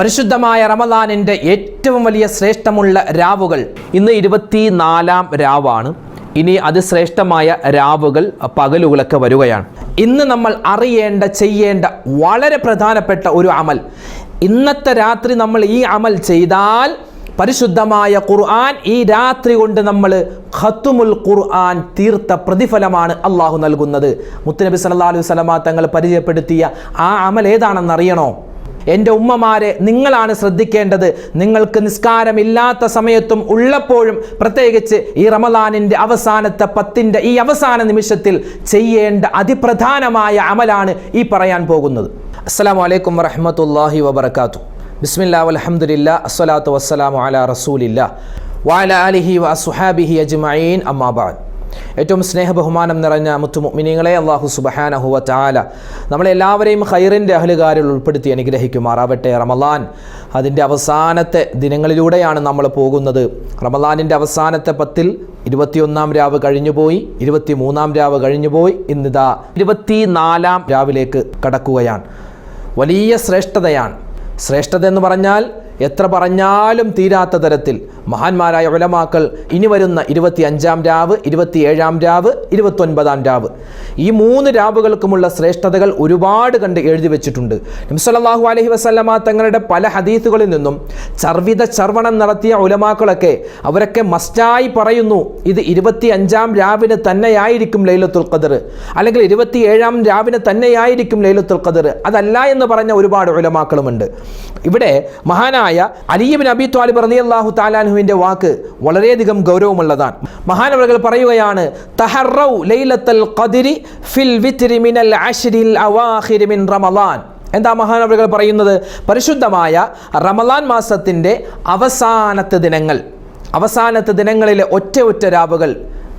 പരിശുദ്ധമായ റമദാനിന്റെ ഏറ്റവും വലിയ ശ്രേഷ്ഠമുള്ള രാവുകൾ ഇന്ന് ഇരുപത്തി നാലാം രാവാണ്. ഇനി അതിശ്രേഷ്ഠമായ രാവുകൾ പകലുകളൊക്കെ വരികയാണ്. ഇന്ന് നമ്മൾ അറിയേണ്ട ചെയ്യേണ്ട വളരെ പ്രധാനപ്പെട്ട ഒരു അമൽ. ഇന്നത്തെ രാത്രി നമ്മൾ ഈ അമൽ ചെയ്താൽ പരിശുദ്ധമായ ഖുർആൻ ഈ രാത്രി കൊണ്ട് നമ്മൾ ഖത്തുമുൽ ഖുർആൻ തീർത്ത പ്രതിഫലമാണ് അള്ളാഹു നൽകുന്നത്. മുത്തുനബി സല്ലല്ലാഹു അലൈഹി വസല്ലമ തങ്ങൾ പരിചയപ്പെടുത്തിയ ആ അമൽ ഏതാണെന്ന് അറിയണോ? എന്റെ ഉമ്മമാരെ നിങ്ങളാണ് ശ്രദ്ധിക്കേണ്ടത്. നിങ്ങൾക്ക് നിസ്കാരമില്ലാത്ത സമയത്തും ഉള്ളപ്പോഴും പ്രത്യേകിച്ച് ഈ റമദാനിന്റെ അവസാനത്തെ പത്തിന്റെ ഈ അവസാന നിമിഷത്തിൽ ചെയ്യേണ്ട അതിപ്രധാനമായ അമലാണ് ഈ പറയാൻ പോകുന്നത്. അസ്സലാമു അലൈക്കും വറഹമത്തല്ലാഹി വബർക്കാത്തു ബിസ്മില്ലാ അലഹമുല്ല അസ്സലാത്തു വസ്സലാമു അലാ റസൂലില്ല വഅല അലിഹി വസുഹാബിഹി അജ്മീൻ അജ്മഈൻ. അമ്മാ ബഅദ്. ഏറ്റവും സ്നേഹബഹുമാനം നിറഞ്ഞ മുത്തുമിനിങ്ങളെ അള്ളാഹു സുബഹാനഹുവ ചാല നമ്മളെല്ലാവരെയും ഖൈറിന്റെ അഹലുകാരിൽ ഉൾപ്പെടുത്തി അനുഗ്രഹിക്കുമാറാവട്ടെ. റമലാൻ അതിന്റെ അവസാനത്തെ ദിനങ്ങളിലൂടെയാണ് നമ്മൾ പോകുന്നത്. റമലാനിന്റെ അവസാനത്തെ പത്തിൽ ഇരുപത്തിയൊന്നാം രാവ് കഴിഞ്ഞുപോയി ഇരുപത്തി മൂന്നാം രാവ് കഴിഞ്ഞുപോയി ഇന്നിതാ ഇരുപത്തി നാലാം രാവിലേക്ക് കടക്കുകയാണ്. വലിയ ശ്രേഷ്ഠതയാണ്. ശ്രേഷ്ഠത എന്ന് പറഞ്ഞാൽ എത്ര പറഞ്ഞാലും തീരാത്ത തരത്തിൽ മഹാന്മാരായ ഉലമാക്കൾ ഇനി വരുന്ന ഇരുപത്തി അഞ്ചാം രാവ് ഇരുപത്തിയേഴാം രാവ് ഇരുപത്തൊൻപതാം രാവ്. ഈ മൂന്ന് രാവുകൾക്കുമുള്ള ശ്രേഷ്ഠതകൾ ഒരുപാട് കണ്ട് എഴുതി വെച്ചിട്ടുണ്ട്. നിംസലാഹു അലഹി വസ്ലമ തങ്ങളുടെ പല ഹദീസുകളിൽ നിന്നും ചർവിത ചർവണം നടത്തിയ ഉലമാക്കളൊക്കെ അവരൊക്കെ മസ്റ്റായി പറയുന്നു ഇത് ഇരുപത്തി അഞ്ചാം രാവിന് തന്നെയായിരിക്കും ലൈലത്തുൽ ഖദർ. അല്ലെങ്കിൽ ഇരുപത്തിയേഴാം രാവിന് തന്നെയായിരിക്കും ലൈലത്തുൽ ഖദർ. അതല്ല എന്ന് പറഞ്ഞ ഒരുപാട് ഉലമാക്കളുമുണ്ട്. ഇവിടെ മഹാനായ അലിയബിൻ അബി ത്വാലിബ് റളിയല്ലാഹു താലാൻഹുവിന്റെ വാക്ക് വളരെയധികം ഗൗരവമുള്ളതാണ്. മഹാനവകൾ പറയുകയാണ് ലൈലത്തൽ ഫിൽ വിത്രി മിനൽ അവാഹിരി മിൻ റമളാൻ എന്താ മഹാനവകൾ പറയുന്നത്? പരിശുദ്ധമായ റമലാൻ മാസത്തിന്റെ അവസാനത്തെ ദിനങ്ങൾ. അവസാനത്തെ ദിനങ്ങളിലെ ഒറ്റ ഒറ്റ രാവുകൾ.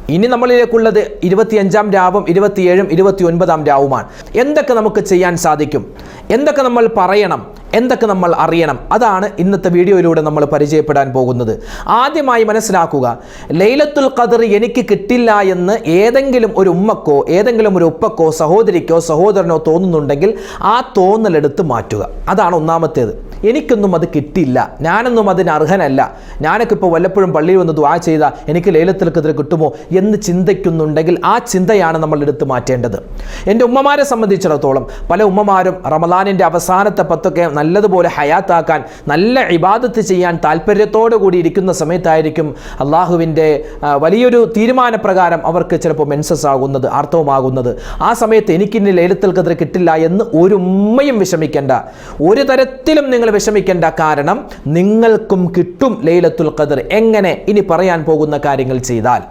ഇനി നമ്മളിലേക്കുള്ളത് ഇരുപത്തിയഞ്ചാം രാവും ഇരുപത്തിയേഴും ഇരുപത്തി ഒൻപതാം രാവുമാണ്. എന്തൊക്കെ നമുക്ക് ചെയ്യാൻ സാധിക്കും? എന്തൊക്കെ നമ്മൾ പറയണം? എന്തൊക്കെ നമ്മൾ അറിയണം? അതാണ് ഇന്നത്തെ വീഡിയോയിലൂടെ നമ്മൾ പരിചയപ്പെടാൻ പോകുന്നത്. ആദ്യമായി മനസ്സിലാക്കുക ലൈലത്തുൽ ഖദർ എനിക്ക് കിട്ടില്ല എന്ന് ഏതെങ്കിലും ഒരു ഉമ്മക്കോ ഏതെങ്കിലും ഒരു ഉപ്പക്കോ സഹോദരിക്കോ സഹോദരനോ തോന്നുന്നുണ്ടെങ്കിൽ ആ തോന്നലെടുത്ത് മാറ്റുക. അതാണ് ഒന്നാമത്തേത്. എനിക്കൊന്നും അത് കിട്ടില്ല ഞാനൊന്നും അതിന് അർഹനല്ല. ഞാനൊക്കെ ഇപ്പോൾ വല്ലപ്പോഴും പള്ളിയിൽ വന്ന് ദ്വാ ചെയ്താൽ എനിക്ക് ലൈലത്തുൽ ഇതിൽ കിട്ടുമോ എന്ന് ചിന്തിക്കുന്നുണ്ടെങ്കിൽ ആ ചിന്തയാണ് നമ്മൾ എടുത്തു മാറ്റേണ്ടത്. എന്റെ ഉമ്മമാരെ സംബന്ധിച്ചിടത്തോളം പല ഉമ്മമാരും റമദാനിന്റെ അവസാനത്തെ പത്തൊക്കെ നല്ലതുപോലെ ഹയാത്താക്കാൻ നല്ല ഇബാദത്ത് ചെയ്യാൻ താല്പര്യത്തോടു കൂടി ഇരിക്കുന്ന സമയത്തായിരിക്കും അള്ളാഹുവിന്റെ വലിയൊരു തീരുമാനപ്രകാരം അവർക്ക് ചിലപ്പോൾ മെൻസസ് ആകുന്നത് ആർത്തവമാകുന്നത്. ആ സമയത്ത് എനിക്കിനി ലൈലത്തുൽ ഖദർ കിട്ടില്ല എന്ന് ഒരു ഉമ്മയും വിഷമിക്കേണ്ട. ഒരു തരത്തിലും നിങ്ങൾ വിഷമിക്കേണ്ട കാരണം നിങ്ങൾക്കും കിട്ടും ലൈലത്തുൽ ഖദർ. എങ്ങനെ ഇനി പറയാൻ പോകുന്ന കാര്യങ്ങൾ ചെയ്താൽ?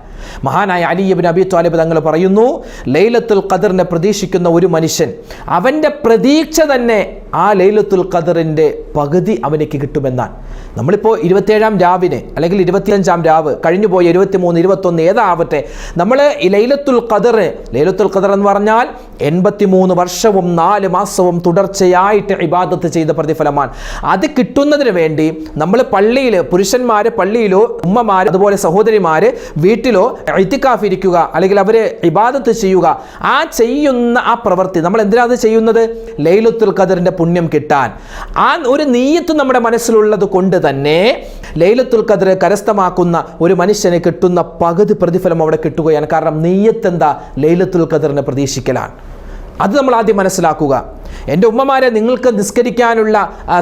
മഹാനായ അലിയബിൻ അബി താലിബ് തങ്ങൾ പറയുന്നു ലൈലത്തുൽ ഖദറിനെ പ്രതീക്ഷിക്കുന്ന ഒരു മനുഷ്യൻ അവന്റെ പ്രതീക്ഷ തന്നെ ആ ലൈലത്തുൽ ഖദറിന്റെ പകുതി അവനിക്ക് കിട്ടുമെന്നാണ്. നമ്മളിപ്പോൾ ഇരുപത്തേഴാം രാവിനെ അല്ലെങ്കിൽ ഇരുപത്തിയഞ്ചാം രാവ് കഴിഞ്ഞു പോയ ഇരുപത്തിമൂന്ന് ഇരുപത്തൊന്ന് ഏതാവട്ടെ നമ്മൾ ഈ ലൈലത്തുൽ ഖദർ ലൈലത്തുൽ ഖദർ എന്ന് പറഞ്ഞാൽ എൺപത്തിമൂന്ന് വർഷവും നാല് മാസവും തുടർച്ചയായിട്ട് ഇബാദത്ത് ചെയ്ത പ്രതിഫലമാണ്. അത് കിട്ടുന്നതിന് വേണ്ടി നമ്മൾ പള്ളിയിൽ പുരുഷന്മാർ പള്ളിയിലോ ഉമ്മമാർ അതുപോലെ സഹോദരിമാർ വീട്ടിലോ ഇത്തിക്കാഫ് ഇരിക്കുക അല്ലെങ്കിൽ അവർ ഇബാദത്ത് ചെയ്യുക ആ ചെയ്യുന്ന ആ പ്രവൃത്തി നമ്മൾ എന്തിനാണ് ചെയ്യുന്നത്? ലൈലത്തുൽ ഖദറിന്റെ പുണ്യം കിട്ടാൻ. ആ ഒരു നീയത്ത് നമ്മുടെ മനസ്സിലുള്ളത് കൊണ്ട് തന്നെ ലൈലത്തുൽ ഖദർ കരസ്ഥമാക്കുന്ന ഒരു മനുഷ്യനെ കിട്ടുന്ന പകുതി പ്രതിഫലം അവിടെ കിട്ടുകയാണ്. കാരണം നീയത്ത് എന്താ? ലൈലത്തുൽ ഖദറിനെ പ്രതീക്ഷിക്കലാണ്. അത് നമ്മൾ ആദ്യം മനസ്സിലാക്കുക. എന്റെ ഉമ്മമാരെ നിങ്ങൾക്ക് നിസ്കരിക്കാനുള്ള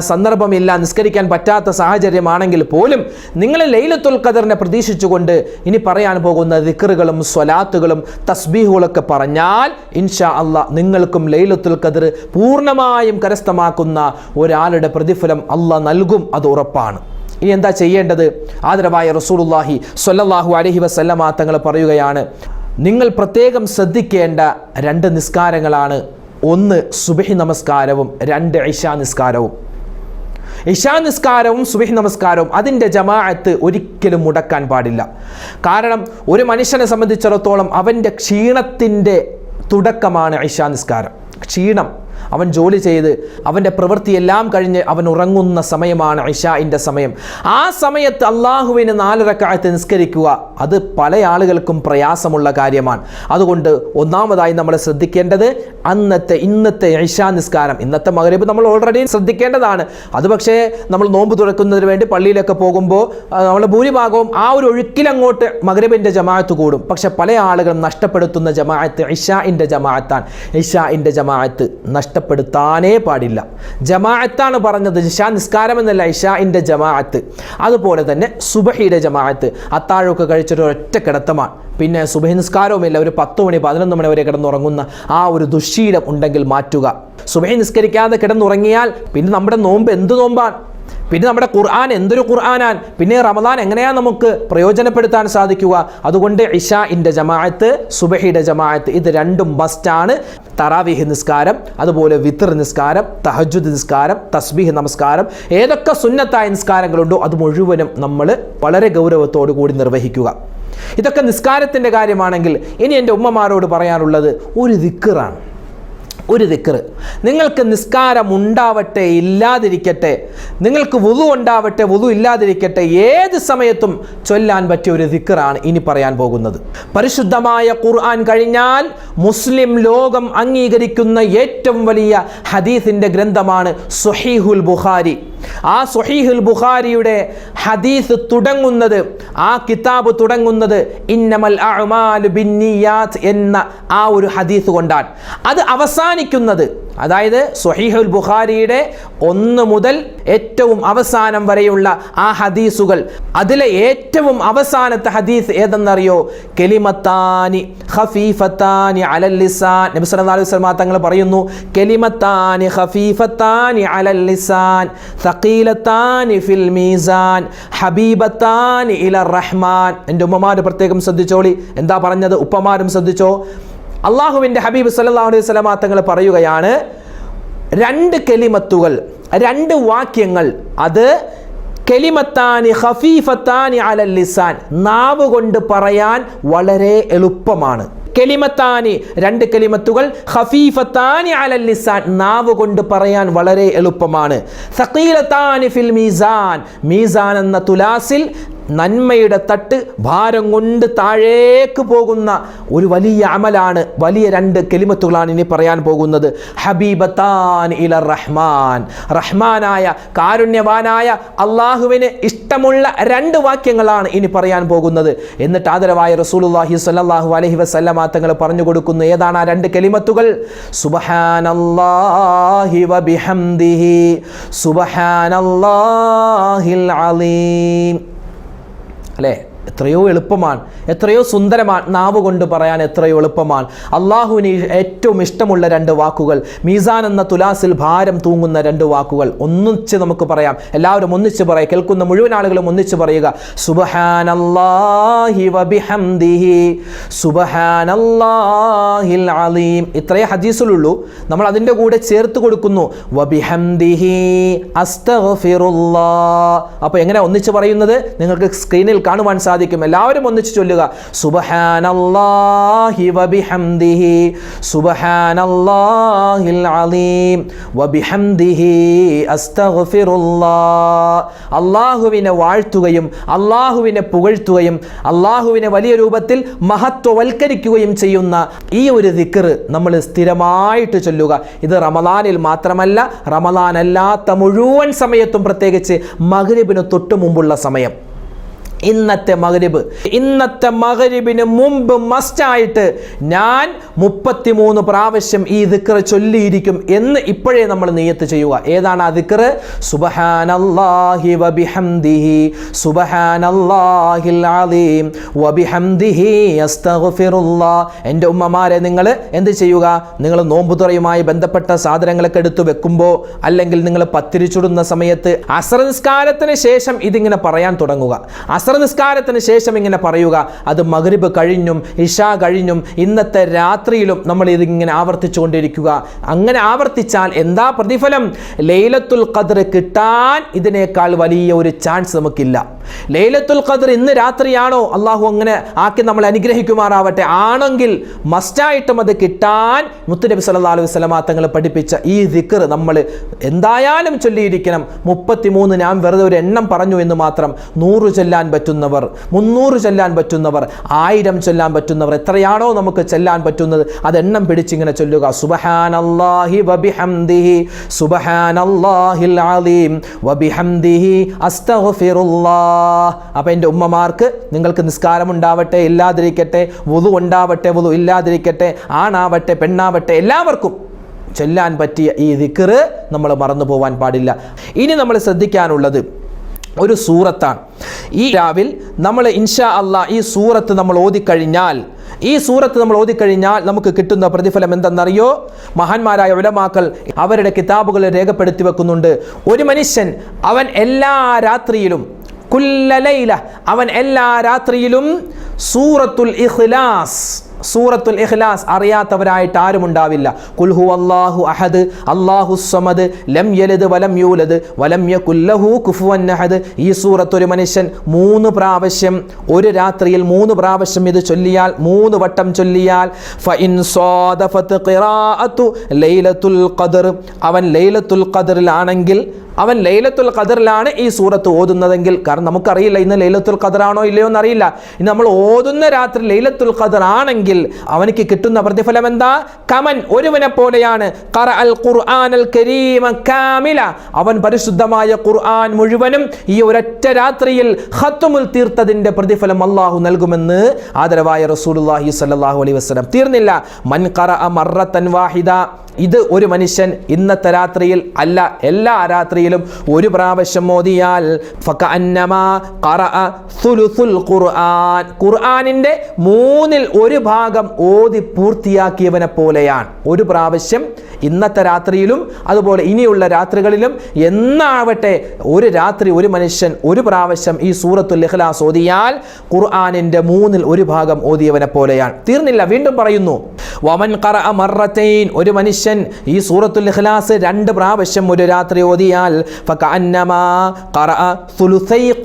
സന്ദർഭമില്ല നിസ്കരിക്കാൻ പറ്റാത്ത സാഹചര്യമാണെങ്കിൽ പോലും നിങ്ങൾ ലൈലത്തുൽ ഖദറിനെ പ്രതീക്ഷിച്ചുകൊണ്ട് ഇനി പറയാൻ പോകുന്ന ദിക്കറുകളും സ്വലാത്തുകളും തസ്ബീഹുകളൊക്കെ പറഞ്ഞാൽ ഇൻഷാ അല്ല നിങ്ങൾക്കും ലൈലത്തുൽ ഖദർ പൂർണമായും കരസ്ഥമാക്കുന്ന ഒരാളുടെ പ്രതിഫലം അല്ല നൽകും അത് ഉറപ്പാണ്. ഇനി എന്താ ചെയ്യേണ്ടത്? ആദരവായ റസൂലുള്ളാഹി സ്വല്ലല്ലാഹു അലൈഹി വസല്ലമ തങ്ങൾ പറയുകയാണ് നിങ്ങൾ പ്രത്യേകം ശ്രദ്ധിക്കേണ്ട രണ്ട് നിസ്കാരങ്ങളാണ്. ഒന്ന് സുബഹി നമസ്കാരവും രണ്ട് ഇഷാ നിസ്കാരവും. ഇഷാ നിസ്കാരവും സുബഹി നമസ്കാരവും അതിന്റെ ജമാഅത്ത് ഒരിക്കലും മുടക്കാൻ പാടില്ല. കാരണം ഒരു മനുഷ്യനെ സംബന്ധിച്ചിടത്തോളം അവന്റെ ക്ഷീണത്തിന്റെ തുടക്കമാണ് ഇഷാ നിസ്കാരം. ക്ഷീണം. അവൻ ജോലി ചെയ്ത് അവന്റെ പ്രവൃത്തിയെല്ലാം കഴിഞ്ഞ് അവൻ ഉറങ്ങുന്ന സമയമാണ് ഇഷാഇന്റെ സമയം. ആ സമയത്ത് അള്ളാഹുവിന് നാലരക്കാലത്ത് നിസ്കരിക്കുക അത് പല ആളുകൾക്കും പ്രയാസമുള്ള കാര്യമാണ്. അതുകൊണ്ട് ഒന്നാമതായി നമ്മൾ ശ്രദ്ധിക്കേണ്ടത് അന്നത്തെ ഇന്നത്തെ ഇഷാ നിസ്കാരം. ഇന്നത്തെ മകരീബ് നമ്മൾ ഓൾറെഡി ശ്രദ്ധിക്കേണ്ടതാണ്. അത് പക്ഷേ നമ്മൾ നോമ്പ് തുറക്കുന്നതിന് വേണ്ടി പള്ളിയിലൊക്കെ പോകുമ്പോൾ നമ്മൾ ഭൂരിഭാഗവും ആ ഒരു ഒഴുക്കിലങ്ങോട്ട് മകരീബിന്റെ ജമാഅത്ത് കൂടും. പക്ഷെ പല ആളുകളും നഷ്ടപ്പെടുത്തുന്ന ജമാഅത്ത് ഇഷാഇന്റെ ജമാഅത്താണ്. ഇഷാഇന്റെ ജമാഅത്ത് നഷ്ടപ്പെടുത്താനേ പാടില്ല. ജമാഅത്താണ് പറഞ്ഞത് ഇഷാ നിസ്കാരം എന്നല്ല ഇഷാഇന്റെ ജമാഅത്ത്. അതുപോലെ തന്നെ സുബഹിയുടെ ജമാഅത്ത്. അത്താഴമൊക്കെ കഴിച്ചിട്ട് ഒറ്റ കിടത്തമാണ്. പിന്നെ സുബഹി നിസ്കാരവുമില്ല ഒരു പത്ത് മണി പതിനൊന്ന് മണി വരെ കിടന്നുറങ്ങുന്ന ആ ഒരു ദുശ്ശീലം ഉണ്ടെങ്കിൽ മാറ്റുക. സുബഹി നിസ്കരിക്കാതെ കിടന്നുറങ്ങിയാൽ പിന്നെ നമ്മുടെ നോമ്പ് എന്ത് നോമ്പാണ്? പിന്നെ നമ്മുടെ ഖുർആൻ എന്തൊരു ഖുർആനാൻ? പിന്നെ റമദാൻ എങ്ങനെയാണ് നമുക്ക് പ്രയോജനപ്പെടുത്താൻ സാധിക്കുക? അതുകൊണ്ട് ഇഷാഇന്റെ ജമാഅത്ത് സുബഹിയുടെ ജമാഅത്ത് ഇത് രണ്ടും മസ്റ്റാണ് തറാവിഹ് നിസ്കാരം അതുപോലെ വിത്തർ നിസ്കാരം തഹജുദ് നിസ്കാരം തസ്ബീഹ് നമസ്കാരം ഏതൊക്കെ സുന്നത്തായ നിസ്കാരങ്ങളുണ്ടോ അത് മുഴുവനും നമ്മൾ വളരെ ഗൗരവത്തോടു കൂടി നിർവഹിക്കുക. ഇതൊക്കെ നിസ്കാരത്തിന്റെ കാര്യമാണെങ്കിൽ ഇനി എന്റെ ഉമ്മമാരോട് പറയാനുള്ളത് ഒരു ദിക്കറാണ് ഒരു ദിക്കറ് നിങ്ങൾക്ക് നിസ്കാരം ഉണ്ടാവട്ടെ ഇല്ലാതിരിക്കട്ടെ. നിങ്ങൾക്ക് വുതു ഉണ്ടാവട്ടെ വുതു ഇല്ലാതിരിക്കട്ടെ. ഏത് സമയത്തും ചൊല്ലാൻ പറ്റിയ ഒരു ദിക്കറാണ് ഇനി പറയാൻ പോകുന്നത്. പരിശുദ്ധമായ ഖുർആൻ കഴിഞ്ഞാൽ മുസ്ലിം ലോകം അംഗീകരിക്കുന്ന ഏറ്റവും വലിയ ഹദീസിന്റെ ഗ്രന്ഥമാണ് സുഹീഹുൽ ബുഖാരി. ആ സുഹീഹുൽ ബുഖാരിയുടെ ഹദീസ് തുടങ്ങുന്നത് ആ കിതാബ് തുടങ്ങുന്നത് ഇന്നമൽ ബിന്നിയാത്ത് എന്ന ആ ഒരു ഹദീസ് കൊണ്ടാണ്. അത് അവസാനിക്കുന്നത് അതായത് സൊഹീഹുൽ ബുഖാരിയുടെ ഒന്ന് മുതൽ ഏറ്റവും അവസാനം വരെയുള്ള ആ ഹദീസുകൾ. അതിലെ ഏറ്റവും അവസാനത്തെ ഹദീസ് ഏതെന്നറിയോ? കെലിമത്താനി ഹഫീഫത്താനി അലല്ലിസാൻ നബി സല്ലല്ലാഹു അലൈഹി വസല്ലം തങ്ങൾ പറയുന്നു കെലിമത്താനി ഹഫീഫത്താനി അലല്ലിസാൻ സക്കീലത്താനി ഫിൽ മീസാൻ. ഹബീബത്താനി ഇല റഹ്മാൻ. എന്റെ ഉമ്മമാർ പ്രത്യേകം ശ്രദ്ധിച്ചോളി. എന്താ പറഞ്ഞത്? ഉപ്പമാരും ശ്രദ്ധിച്ചോ? അള്ളാഹുവിന്റെ ഹബീബ് സല്ലല്ലാഹു അലൈഹി വസല്ലം തങ്ങൾ പറയുകയാണ് രണ്ട് കെലിമത്തുകൾ രണ്ട് വാക്യങ്ങൾ അത് കെലിമത്താനി ഹഫീഫത്താനി അലൽ ലിസാൻ നാവ് കൊണ്ട് പറയാൻ വളരെ എളുപ്പമാണ്. കെലിമത്താനി രണ്ട് കെലിമത്തുകൾ ഹഫീഫത്താനി അലൽ ലിസാൻ നാവ് കൊണ്ട് പറയാൻ വളരെ എളുപ്പമാണ്. സക്കീലത്താനി ഫിൽ മീസാൻ മീസാൻ എന്ന തുലാസിൽ നന്മയുടെ തട്ട് ഭാരം കൊണ്ട് താഴേക്ക് പോകുന്ന ഒരു വലിയ അമലാണ് വലിയ രണ്ട് കെലിമത്തുകളാണ് ഇനി പറയാൻ പോകുന്നത്. ഹബീബത്താൻ ഇല റഹ്മാൻ. റഹ്മാനായ കാരുണ്യവാനായ അള്ളാഹുവിന് ഇഷ്ടമുള്ള രണ്ട് വാക്യങ്ങളാണ് ഇനി പറയാൻ പോകുന്നത്. എന്നിട്ട് ആദരവായ റസൂലുള്ളാഹി സ്വല്ലല്ലാഹു അലൈഹി വസല്ലമ തങ്ങൾ പറഞ്ഞു കൊടുക്കുന്നു. ഏതാണ് ആ രണ്ട് കെലിമത്തുകൾ? സുബ്ഹാനല്ലാഹി വബിഹംദിഹി സുബ്ഹാനല്ലാഹിൽ അലീം. അല്ലേ? എത്രയോ എളുപ്പമാണ്. എത്രയോ സുന്ദരമാണ് നാവ് കൊണ്ട് പറയാൻ എത്രയോ എളുപ്പമാണ്. അള്ളാഹുവിന് ഏറ്റവും ഇഷ്ടമുള്ള രണ്ട് വാക്കുകൾ മീസാൻ എന്ന തുലാസിൽ ഭാരം തൂങ്ങുന്ന രണ്ട് വാക്കുകൾ ഒന്നിച്ച് നമുക്ക് പറയാം. എല്ലാവരും ഒന്നിച്ച് പറയാം. കേൾക്കുന്ന മുഴുവൻ ആളുകളും ഒന്നിച്ച് പറയുക സുബഹാനല്ലാഹി ഇത്രയേ ഹദീസിലുള്ളൂ നമ്മൾ അതിന്റെ കൂടെ ചേർത്ത് കൊടുക്കുന്നു വബിഹംദിഹി അപ്പോൾ എങ്ങനെ ഒന്നിച്ച് പറയുന്നത്? നിങ്ങൾക്ക് സ്ക്രീനിൽ കാണുവാൻ സാധിക്കും. എല്ലാവരും ഒന്നിച്ച് ചൊല്ലുക. വബിഹംദിഹി അലീം വബിഹംദിഹി അള്ളാഹുവിനെ വാഴ്ത്തുകയും അള്ളാഹുവിനെ പുകഴ്ത്തുകയും അള്ളാഹുവിനെ വലിയ രൂപത്തിൽ മഹത്വവൽക്കരിക്കുകയും ചെയ്യുന്ന ഈ ഒരു ദിക്കർ നമ്മൾ സ്ഥിരമായിട്ട് ചൊല്ലുക. ഇത് റമദാനിൽ മാത്രമല്ല റമദാൻ അല്ലാത്ത മുഴുവൻ സമയത്തും പ്രത്യേകിച്ച് മഗ്രിബിന് തൊട്ടു മുമ്പുള്ള സമയം. ഇന്നത്തെ മകരിബ് ഇന്നത്തെ മകരിബിന് മുമ്പ് മസ്റ്റായിട്ട് ഞാൻ മുപ്പത്തിമൂന്ന് പ്രാവശ്യം ഈ ദിക്ർ ചൊല്ലിയിരിക്കും എന്ന് ഇപ്പോഴേ നമ്മൾ നെയ്യത്ത് ചെയ്യുക. ഏതാണ് ആ സുബഹാനല്ലാഹി വബിഹംദിഹി അലീം വബിഹംദിഹി എന്റെ ഉമ്മമാരെ നിങ്ങൾ എന്ത് ചെയ്യുക? നിങ്ങൾ നോമ്പ് തുറയുമായി ബന്ധപ്പെട്ട സാധനങ്ങളൊക്കെ എടുത്തു വെക്കുമ്പോൾ അല്ലെങ്കിൽ നിങ്ങൾ പത്തിരിച്ചുടുന്ന സമയത്ത് അസർ നിസ്കാരത്തിന് ശേഷം ഇതിങ്ങനെ പറയാൻ തുടങ്ങുക. അസർ നിസ്കാരത്തിന് ശേഷം ഇങ്ങനെ പറയുക അത് മകരിബ് കഴിഞ്ഞും ഇഷ കഴിഞ്ഞും ഇന്നത്തെ രാത്രിയിലും നമ്മൾ ഇതിങ്ങനെ ആവർത്തിച്ചു കൊണ്ടിരിക്കുക അങ്ങനെ ആവർത്തിച്ചാൽ എന്താ പ്രതിഫലം? ലൈലത്തുൽ ഖദർ കിട്ടാൻ ഇതിനേക്കാൾ വലിയ ഒരു ചാൻസ് നമുക്കില്ല. ലൈലത്തുൽ ഖദർ ഇന്ന് രാത്രിയാണോ? അള്ളാഹു അങ്ങനെ ആക്കി നമ്മൾ അനുഗ്രഹിക്കുമാറാവട്ടെ. ആണെങ്കിൽ മസ്റ്റായിട്ടും അത് കിട്ടാൻ മുത്തുനബി സല്ലല്ലാഹു അലൈഹി തങ്ങൾ പഠിപ്പിച്ച ഈ ദിക്കർ നമ്മൾ എന്തായാലും ചൊല്ലിയിരിക്കണം. മുപ്പത്തിമൂന്ന് ഞാൻ വെറുതെ ഒരു എണ്ണം പറഞ്ഞു എന്ന് മാത്രം നൂറ് ചൊല്ലാൻ പറ്റുന്നവർ മുന്നൂറ് ചൊല്ലാൻ പറ്റുന്നവർ ആയിരം ചൊല്ലാൻ പറ്റുന്നവർ എത്രയാണോ നമുക്ക് ചെല്ലാൻ പറ്റുന്നത് അത് എണ്ണം പിടിച്ചിങ്ങനെ ചൊല്ലുക. സുബഹാനല്ലാഹി വബിഹംദിഹി അലീം വബിഹംദിഹി അസ്തഗ്ഫിറുല്ലാഹ്. അപ്പോൾ എന്റെ ഉമ്മമാർക്ക് നിങ്ങൾക്ക് നിസ്കാരം ഉണ്ടാവട്ടെ ഇല്ലാതിരിക്കട്ടെ വുളു ഉണ്ടാവട്ടെ വുളു ഇല്ലാതിരിക്കട്ടെ ആണാവട്ടെ പെണ്ണാവട്ടെ എല്ലാവർക്കും ചെല്ലാൻ പറ്റിയ ഈ ദിക്കറ് നമ്മൾ മറന്നു പോവാൻ പാടില്ല. ഇനി നമ്മൾ ശ്രദ്ധിക്കാനുള്ളത് ഒരു സൂറത്താണ്. ഈ രാവിൽ നമ്മൾ ഇൻഷാ അള്ളാ ഈ സൂറത്ത് നമ്മൾ ഓതിക്കഴിഞ്ഞാൽ ഈ സൂറത്ത് നമ്മൾ ഓതിക്കഴിഞ്ഞാൽ നമുക്ക് കിട്ടുന്ന പ്രതിഫലം എന്തെന്നറിയോ? മഹാന്മാരായ ഉലമാക്കൾ അവരുടെ കിതാബുകൾ രേഖപ്പെടുത്തി വെക്കുന്നുണ്ട്. ഒരു മനുഷ്യൻ അവൻ എല്ലാ രാത്രിയിലും കുല്ലലയില അവൻ എല്ലാ രാത്രിയിലും സൂറത്തുൽ ഇഖ്ലാസ് സൂറത്തുൽ ഇഖ്ലാസ് അറിയാത്തവരായിട്ട് ആരും ഉണ്ടാവില്ല. കുൽഹു അള്ളാഹു അഹദ് അള്ളാഹു സമദ് ലം യലിദ് വലം യൂലദ് വലം യകുല്ലഹു കുഫുവൻ അഹദ്. ഈ സൂറത്ത് ഒരു മനുഷ്യൻ മൂന്ന് പ്രാവശ്യം ഒരു രാത്രിയിൽ മൂന്ന് പ്രാവശ്യം ഇത് ചൊല്ലിയാൽ മൂന്ന് വട്ടം ചൊല്ലിയാൽ ഫഇൻ സ്വാദഫത്ത് ഖിറാഅത്തു ലൈലത്തുൽ ഖദർ. അവൻ ലൈലത്തുൽ ഖദറിലാണെങ്കിൽ അവൻ ലൈലത്തുൽ ഖദറിലാണ് ഈ സൂറത്ത് ഓതുന്നതെങ്കിൽ കാരണം നമുക്കറിയില്ല ഇന്ന് ലൈലത്തുൽ ഖദറാണോ ഇല്ലയോ എന്നറിയില്ല. ഇനി നമ്മൾ ഓതുന്ന രാത്രി ലൈലത്തുൽ ഖദർ ആണെങ്കിൽ അവനിക്ക് കിട്ടുന്ന പ്രതിഫലം എന്താ? കമൻ ഒരുവനെ പോലെയാണ്. അവൻ പരിശുദ്ധമായ ഖുർആൻ മുഴുവനും ഈ ഒരൊറ്റ രാത്രിയിൽ ഖത്മുൽ തീർത്തതിന്റെ പ്രതിഫലം അള്ളാഹു നൽകുമെന്ന് ആദരവായ റസൂലുള്ളാഹി സ്വല്ലല്ലാഹു അലൈഹി വസല്ലം തീർന്നില്ല. മൻ മറത്തൻ വാഹിദ. ഇത് ഒരു മനുഷ്യൻ ഇന്നത്തെ രാത്രിയിൽ അല്ല എല്ലാ രാത്രിയിലും ഒരു പ്രാവശ്യം മോദിയാൽ ഖുർആൻ. മൂന്നിൽ ഒരു ഭാഗം ഓതി പൂർത്തിയാക്കിയവനെ പോലെയാണ്. ഒരു പ്രാവശ്യം ഇന്നത്തെ രാത്രിയിലും അതുപോലെ ഇനിയുള്ള രാത്രികളിലും എന്നാവട്ടെ ഒരു രാത്രി ഒരു മനുഷ്യൻ ഒരു പ്രാവശ്യം ഈ സൂറത്തുൽ ഇഖ്ലാസ് ഓതിയാൽ ഖുർആാനിന്റെ മൂന്നിൽ ഒരു ഭാഗം ഓതിയവനെ പോലെയാണ്. തീർന്നില്ല വീണ്ടും പറയുന്നു വമൻ ഒരു മനുഷ്യൻ ഈ സൂറത്തുൽ ഇഖ്ലാസ് രണ്ട് പ്രാവശ്യം ഒരു രാത്രി ഓതിയാൽ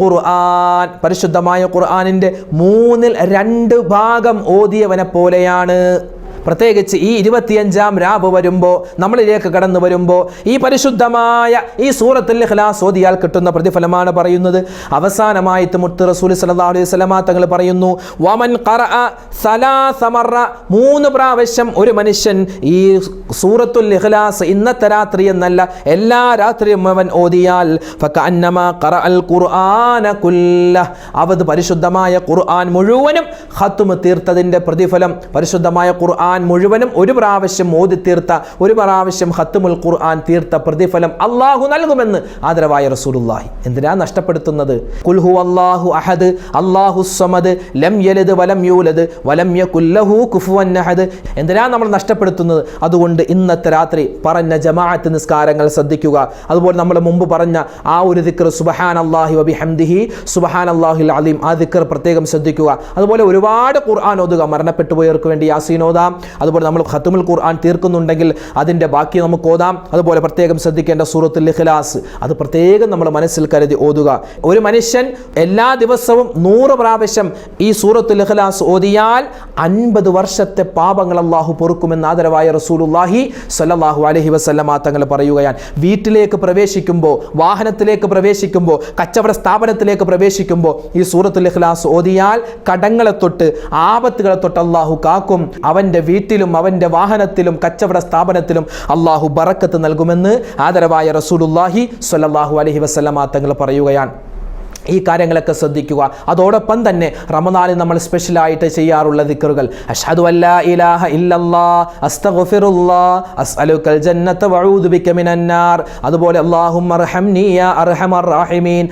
ഖുർആൻ. പരിശുദ്ധമായ ഖുർആാനിന്റെ മൂന്നിൽ രണ്ട് ഭാഗം ഓതിയവനെ പോലെയാണ്. പ്രത്യേകിച്ച് ഈ ഇരുപത്തിയഞ്ചാം രാവ് വരുമ്പോൾ നമ്മളിലേക്ക് കടന്നു വരുമ്പോൾ ഈ പരിശുദ്ധമായ ഈ സൂറത്തിൽ ഇഖ്ലാസ് ഓതിയാൽ കിട്ടുന്ന പ്രതിഫലമാണ് പറയുന്നത്. അവസാനമായിട്ട് മുത്ത് റസൂൽ സല്ലല്ലാഹു അലൈഹി വസല്ലമ തങ്ങൾ പറയുന്നു വമൻ മൂന്ന് പ്രാവശ്യം ഒരു മനുഷ്യൻ ഈ സൂറത്തുൽ ഇഖ്ലാസ് ഇന്നത്തെ രാത്രി എന്നല്ല എല്ലാ രാത്രിയും അവൻ ഓതിയാൽ അവത് പരിശുദ്ധമായ ഖുർആൻ മുഴുവനും ഹത്തുമ തീർത്തതിന്റെ പ്രതിഫലം പരിശുദ്ധമായ ഖുർആൻ മുഴുവനും ഒരു പ്രാവശ്യം മോദി തീർത്ത ഒരു പ്രാവശ്യം ഹത്തുമുൽ ഖുർആൻ തീർത്ത പ്രതിഫലം അള്ളാഹു നൽകുമെന്ന് ആദരവായ റസൂലുള്ളാഹി. എന്തിനാ നഷ്ടപ്പെടുത്തുന്നത്? കുൽഹു അള്ളാഹു അഹദ് അള്ളാഹു സമദ് ലം യലിദ് വലം യൂലദ് വലം യകുല്ലഹു കുഫുവൻ അഹദ്. എന്തിനാ നമ്മൾ നഷ്ടപ്പെടുത്തുന്നത്? അതുകൊണ്ട് ഇന്നത്തെ രാത്രി പറഞ്ഞ ജമാഅത്ത് നിസ്കാരങ്ങൾ ശ്രദ്ധിക്കുക. അതുപോലെ നമ്മൾ മുമ്പ് പറഞ്ഞ ആ ഒരു ദിക്ർ സുബഹാൻ അള്ളാഹി വബി ഹംദിഹി സുബഹാൻ അള്ളാഹുൽ അലീം ആ ദിക്ർ പ്രത്യേകം ശ്രദ്ധിക്കുക. അതുപോലെ ഒരുപാട് ഖുർആൻ ഓതുക. മരണപ്പെട്ടു പോയവർക്ക് വേണ്ടി യാസീൻ ഓതാം. അതുപോലെ നമ്മൾ ഖത്തുമുൽ ഖുർആൻ തീർക്കുന്നുണ്ടെങ്കിൽ അതിന്റെ ബാക്കി നമുക്ക് ഓതാം. അതുപോലെ പ്രത്യേകം ശ്രദ്ധിക്കേണ്ട സൂറത്തുൽ ഇഖ്ലാസ്. അത് പ്രത്യേകം നമ്മൾ മനസ്സിൽ കരുതി ഓതുക. ഒരു മനുഷ്യൻ എല്ലാ ദിവസവും നൂറ് പ്രാവശ്യം ഈ സൂറത്തുൽ ഇഖ്ലാസ് ഓതിയാൽ അൻപത് വർഷത്തെ പാപങ്ങൾ അള്ളാഹു പൊറുക്കുമെന്ന് ആദരവായ റസൂലുല്ലാഹി സല്ലാഹു അലഹി വസല്ലമ തങ്ങൾ പറയുകയാണ്. വീട്ടിലേക്ക് പ്രവേശിക്കുമ്പോൾ വാഹനത്തിലേക്ക് പ്രവേശിക്കുമ്പോൾ കച്ചവട സ്ഥാപനത്തിലേക്ക് പ്രവേശിക്കുമ്പോൾ ഈ സൂറത്തുൽ ഇഖ്ലാസ് ഓതിയാൽ കടങ്ങളെ തൊട്ട് ആപത്തുകളെ തൊട്ട് അള്ളാഹു കാക്കും. അവന്റെ വീട്ടിലും അവന്റെ വാഹനത്തിലും കച്ചവട സ്ഥാപനത്തിലും അള്ളാഹു ബറക്കത്ത് നൽകുമെന്ന് ആദരവായ റസൂലുല്ലാഹി സ്വല്ലല്ലാഹു അലൈഹി വസല്ലമ തങ്ങൾ പറയുകയാണ്. ഈ കാര്യങ്ങളൊക്കെ ശ്രദ്ധിക്കുക. അതോടൊപ്പം തന്നെ റമദാനിൽ നമ്മൾ സ്പെഷ്യലായിട്ട് ചെയ്യാറുള്ള ദിക്കറുകൾ അഷ്ഹദു ഇല്ലല്ലാ അസ്തഗ്ഫിറുല്ലാ അസ്അലുക്കൽ ജന്നത ബിക മിനന്നാർ അതുപോലെ യാ അർഹമർ റഹീമീൻ.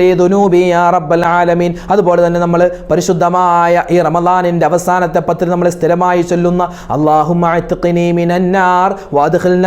ലി യാ റബ്ബൽ ആലമീൻ. അതുപോലെ തന്നെ നമ്മൾ പരിശുദ്ധമായ ഈ റമദാനിന്റെ അവസാനത്തെ പത്തിൽ നമ്മൾ സ്ഥിരമായി ചൊല്ലുന്ന അല്ലാഹുമ്മ മിനന്നാർ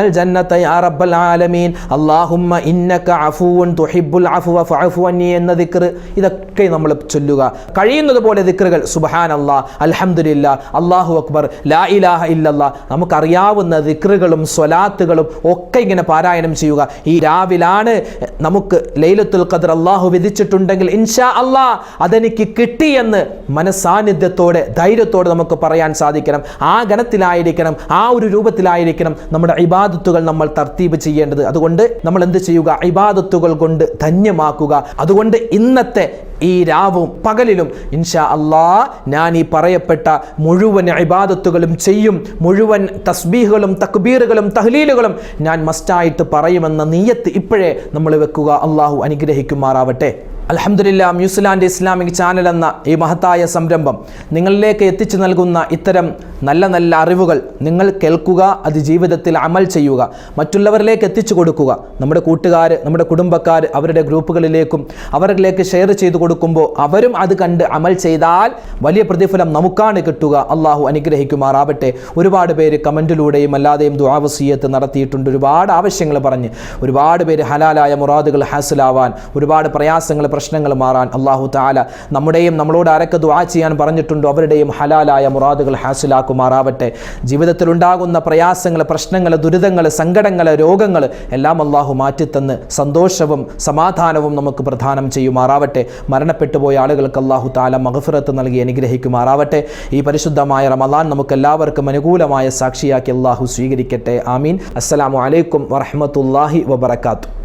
ജന്നത യാ റബ്ബൽ ആലമീൻ. അല്ലാഹുമ്മ ഇന്നക അഫൂൻ തുഹിബ്ബുൽ അഫ്വ അന്നി എന്ന ദിക്ർ ഇതൊക്കെ നമ്മൾ ചൊല്ലുക. കഴിയുന്നത് പോലെ ദിക്റുകൾ. സുബഹാൻ അല്ലാ അലഹമുല്ല അള്ളാഹു അക്ബർ ലാ ഇലാഹ ഇല്ലല്ലാ. നമുക്കറിയാവുന്ന ദിക്റുകളും സ്വലാത്തുകളും ഒക്കെ ഇങ്ങനെ പാരായണം ചെയ്യുക. ഈ രാവിലാണ് നമുക്ക് ലൈലത്തുൽ ഖദർ അള്ളാഹു വിധിച്ചിട്ടുണ്ടെങ്കിൽ ഇൻഷാ അല്ലാ അതെനിക്ക് കിട്ടിയെന്ന് മനസാന്നിധ്യത്തോടെ ധൈര്യത്തോടെ നമുക്ക് പറയാൻ സാധിക്കണം. ആ ഗണത്തിലായിരിക്കണം ആ ഒരു രൂപത്തിലായിരിക്കണം നമ്മുടെ ഇബാദത്തുകൾ നമ്മൾ തർത്തീബ് ചെയ്യേണ്ടത്. അതുകൊണ്ട് നമ്മൾ എന്ത് ചെയ്യുക? ഇബാദത്തുകൾ കൊണ്ട് ധന്യമാക്കുക. അതുകൊണ്ട് ഇന്നത്തെ ഈ രാവും പകലിലും ഇൻഷാ അള്ളാ ഞാൻ ഈ പറയപ്പെട്ട മുഴുവൻ ഇബാദത്തുകളും ചെയ്യും മുഴുവൻ തസ്ബീഹുകളും തക്ബീറുകളും തഹ്ലീലുകളും ഞാൻ മസ്റ്റായിട്ട് പറയുമെന്ന നീയത്ത് ഇപ്പോഴേ നമ്മൾ വെക്കുക. അള്ളാഹു അനുഗ്രഹിക്കുമാറാവട്ടെ. അലഹമില്ല ന്യൂസിലാൻഡ് ഇസ്ലാമിക് ചാനൽ എന്ന ഈ മഹത്തായ സംരംഭം നിങ്ങളിലേക്ക് എത്തിച്ചു നൽകുന്ന ഇത്തരം നല്ല നല്ല അറിവുകൾ നിങ്ങൾ കേൾക്കുക അത് ജീവിതത്തിൽ അമൽ ചെയ്യുക. മറ്റുള്ളവരിലേക്ക് എത്തിച്ചു കൊടുക്കുക. നമ്മുടെ കൂട്ടുകാർ നമ്മുടെ കുടുംബക്കാർ അവരുടെ ഗ്രൂപ്പുകളിലേക്കും അവരിലേക്ക് ഷെയർ ചെയ്തു കൊടുക്കുമ്പോൾ അവരും അത് കണ്ട് അമൽ ചെയ്താൽ വലിയ പ്രതിഫലം നമുക്കാണ് കിട്ടുക. അള്ളാഹു അനുഗ്രഹിക്കുമാറാവട്ടെ. ഒരുപാട് പേര് കമന്റിലൂടെയും അല്ലാതെയും ദുവാവസീയത്ത് നടത്തിയിട്ടുണ്ട്. ഒരുപാട് ആവശ്യങ്ങൾ പറഞ്ഞ് ഒരുപാട് പേര് ഹലാലായ മുറാദുകൾ ഹാസിലാവാൻ ഒരുപാട് പ്രയാസങ്ങൾ പ്രശ്നങ്ങൾ മാറാൻ അള്ളാഹു താല നമ്മുടെയും നമ്മളോട് ആരൊക്കെ ദുആ ചെയ്യാൻ പറഞ്ഞിട്ടുണ്ടോ അവരുടെയും ഹലാലായ മുറാദുകൾ ഹാസിലാക്കുമാറാവട്ടെ. ജീവിതത്തിൽ ഉണ്ടാകുന്ന പ്രയാസങ്ങൾ പ്രശ്നങ്ങൾ ദുരിതങ്ങൾ സങ്കടങ്ങൾ രോഗങ്ങൾ എല്ലാം അള്ളാഹു മാറ്റിത്തന്ന് സന്തോഷവും സമാധാനവും നമുക്ക് പ്രധാനം ചെയ്യുമാറാവട്ടെ. മരണപ്പെട്ടു പോയ ആളുകൾക്ക് അള്ളാഹു താല മഹഫിറത്ത് നൽകി അനുഗ്രഹിക്കുമാറാവട്ടെ. ഈ പരിശുദ്ധമായ റമദാൻ നമുക്ക് എല്ലാവർക്കും അനുകൂലമായ സാക്ഷിയാക്കി അള്ളാഹു സ്വീകരിക്കട്ടെ. ആമീൻ. അസ്സലാമു അലൈക്കും വറഹമത്തല്ലാഹി വബർക്കാത്തു